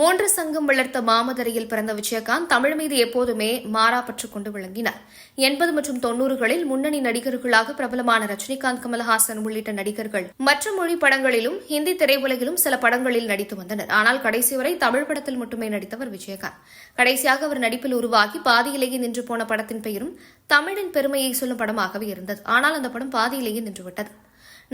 மூன்று சங்கம் வளர்த்த மாமதரையில் பிறந்த விஜயகாந்த் தமிழ் மீது எப்போதுமே மாறாப்பற்று கொண்டு விளங்கினார். எண்பது மற்றும் தொன்னூறுகளில் முன்னணி நடிகர்களாக பிரபலமான ரஜினிகாந்த் கமல்ஹாசன் உள்ளிட்ட நடிகர்கள் மற்ற மொழி படங்களிலும் ஹிந்தி திரையுலகிலும் சில படங்களில் நடித்து வந்தனர். ஆனால் கடைசி வரை தமிழ் படத்தில் மட்டுமே நடித்தவர் விஜயகாந்த். கடைசியாக அவர் நடிப்பில் உருவாகி பாதியிலேயே நின்று போன படத்தின் பெயரும் தமிழின் பெருமையை சொல்லும் படமாகவே இருந்தது. ஆனால் அந்த படம் பாதியிலேயே நின்றுவிட்டது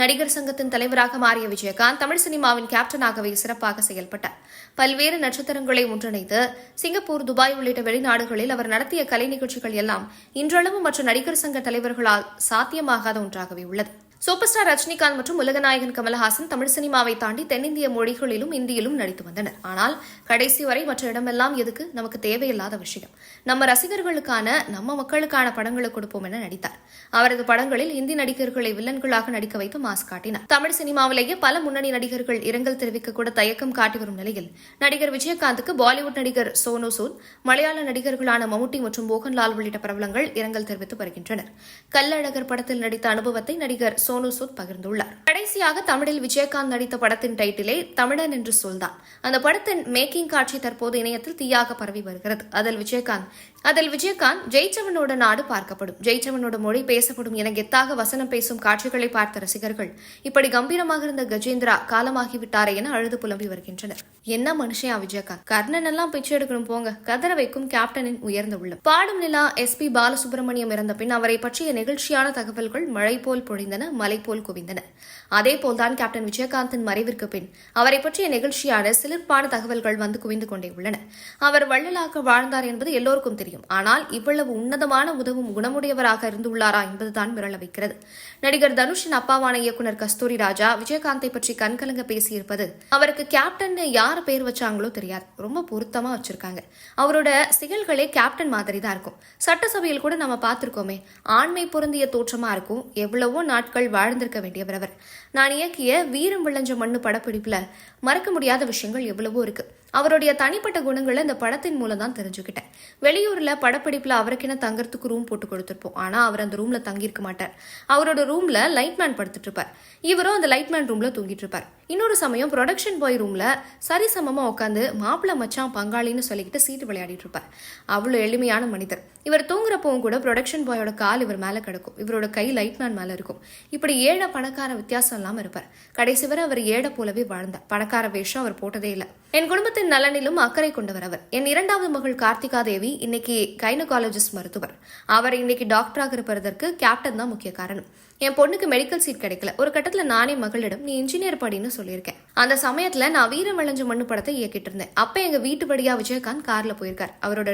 நடிகர் சங்கத்தின் தலைவராக மாறிய விஜயகாந்த் தமிழ் சினிமாவின் கேப்டனாகவே சிறப்பாக செயல்பட்டார். பல்வேறு நட்சத்திரங்களை ஒன்றிணைத்து சிங்கப்பூர் துபாய் உள்ளிட்ட வெளிநாடுகளில் அவர் நடத்திய கலை நிகழ்ச்சிகள் எல்லாம் இன்றளவும் மற்ற நடிகர் சங்க தலைவர்களால் சாத்தியமாகாத ஒன்றாகவே உள்ளது. சூப்பர் ஸ்டார் ரஜினிகாந்த் மற்றும் உலகநாயகன் கமலஹாசன் தமிழ் சினிமாவை தாண்டி தென்னிந்திய மொழிகளிலும் இந்தியிலும் நடித்து வந்தனர். ஆனால் கடைசி வரை மற்ற இடமெல்லாம் எதுக்கு? நமக்கு தேவையில்லாத விஷயம். நம்ம ரசிகர்களுக்கான நம்ம மக்களுக்கான படங்களை கொடுப்போம் என நடித்தார். அவரது படங்களில் இந்தி நடிகர்களை வில்லன்களாக நடிக்க வைத்து மாஸ் காட்டினார். தமிழ் சினிமாவிலேயே பல முன்னணி நடிகர்கள் இரங்கல் தெரிவிக்க கூட தயக்கம் காட்டி வரும் நிலையில் நடிகர் விஜயகாந்துக்கு பாலிவுட் நடிகர் சோனு சூத் மலையாள நடிகர்களான மம்முட்டி மற்றும் மோகன்லால் உள்ளிட்ட பிரபலங்கள் இரங்கல் தெரிவித்து வருகின்றனர். கல்லழகர் படத்தில் நடித்த அனுபவத்தை நடிகர் சோனு சூத் பகிர்ந்துள்ளார். கடைசியாக தமிழில் விஜயகாந்த் நடித்த படத்தின் டைட்டிலே தமிழன் என்று சொல்தான் அந்த படத்தின் மேக்கிங் காட்சி தற்போது இணையத்தில் தீயாக பரவி வருகிறது. அதில் விஜயகாந்த் அதில் விஜயகாந்த் ஜெயிச்சவனோட நாடு பார்க்கப்படும் ஜெயிச்சவனோட மொழி பேசப்படும் என கெத்தாக வசனம் பேசும் காட்சிகளை பார்த்த ரசிகர்கள் இப்படி கம்பீரமாக இருந்த கஜேந்திரா காலமாகிவிட்டாரே என அழுது புலம்பி வருகின்றனர். என்ன மனுஷன் விஜயகாந்த்? கர்ணன் எல்லாம் பிச்சை எடுக்கணும் போங்க. கதற வைக்கும் கேப்டனின் உயர்ந்த உள்ளம். பாடும் நிலா எஸ் பி பாலசுப்ரமணியம் இறந்த பின் அவரை பற்றிய நெகிழ்ச்சியான தகவல்கள் மழை போல் பொழிந்தன மலை போல் குவிந்தன. அதேபோல்தான் கேப்டன் விஜயகாந்தின் மறைவிற்கு பின் அவரை பற்றிய நிகழ்ச்சியான சிலிர்ப்பான தகவல்கள் வந்து குவிந்து கொண்டே உள்ளன. அவர் வள்ளலாக வாழ்ந்தார் என்பது எல்லோருக்கும் தெரியும். ஆனால் இவ்வளவு உன்னதமான உதவும் குணமுடையவராக இருந்துள்ளாரா என்பதுதான் மிரள வைக்கிறது. நடிகர் தனுஷின் அப்பாவான இயக்குனர் கஸ்தூரி ராஜா விஜயகாந்தை பற்றி கண்கலங்க பேசியிருப்பது அவருக்கு கேப்டன் யார் பேர் வச்சாங்களோ தெரியாது. ரொம்ப பொருத்தமா வச்சிருக்காங்க. அவரோட சிகல்களே கேப்டன் மாதிரி தான் இருக்கும். சட்டசபையில் கூட நம்ம பார்த்துருக்கோமே ஆண்மை பொருந்திய தோற்றமா இருக்கும். எவ்வளவோ நாட்கள் வாழ்ந்திருக்க வேண்டியவர் அவர். நான் இயக்கிய வீரம் விளைஞ்ச மண்ணு படப்பிடிப்பில் மறக்க முடியாத விஷயங்கள் எவ்வளவோ இருக்கு. அவருடைய தனிப்பட்ட குணங்களை இந்த படத்தின் மூலம் தான் தெரிஞ்சுக்கிட்டேன். வெளியூரில் படப்பிடிப்பில் அவருக்கென தங்கறதுக்கு ரூம் போட்டு கொடுத்துருப்போம். ஆனால் அவர் அந்த ரூமில் தங்கியிருக்க மாட்டார். அவரோட ரூமில் லைட்மேன் படுத்துட்டு இருப்பார். இவரும் அந்த லைட்மேன் ரூமில் தூங்கிட்டு இருப்பார். இன்னொரு சமயம் ப்ரொடக்ஷன் பாய் ரூமில் சரிசமமாக உட்காந்து மாப்பிள்ள மச்சான் பங்காளின்னு சொல்லிக்கிட்டு சீட்டு விளையாடிட்டு இருப்பார். அவ்வளோ எளிமையான மனிதர். இவர் தூங்குறப்பவும் கூட ப்ரொடக்ஷன் பாயோட கால் இவர் மேலே கிடக்கும். இவரோட கை லைட்மேன் மேலே இருக்கும். இப்படி ஏழை பணக்கார வித்தியாசம் இல்லாமல் இருப்பார். கடைசி வரை அவர் ஏழை போலவே வாழ்ந்தார். பணக்கார வேஷம் அவர் போட்டதே இல்லை. என் குடும்பத்தின் நலனிலும் அக்கறை கொண்டவர் அவர். என் இரண்டாவது மகள் கார்த்திகா தேவி இன்னைக்கு கைனகாலஜிஸ்ட் மருத்துவர். அவர் இன்னைக்கு டாக்டராக இருப்பதற்கு கேப்டன் தான் முக்கிய காரணம். என் பொண்ணுக்கு மெடிக்கல் சீட் கிடைக்கல. ஒரு கட்டத்துல நானே மகளிடம் நீ இன்ஜினியர் படின்னு சொல்லியிருக்கேன். அந்த சமயத்துல நான் வீரம் விளைஞ்ச மண்ணு படத்தை இயக்கிட்டு இருந்தேன். அப்ப எங்க வீட்டு படியாக விஜயகாந்த் கார்ல போயிருக்கார். அவரோட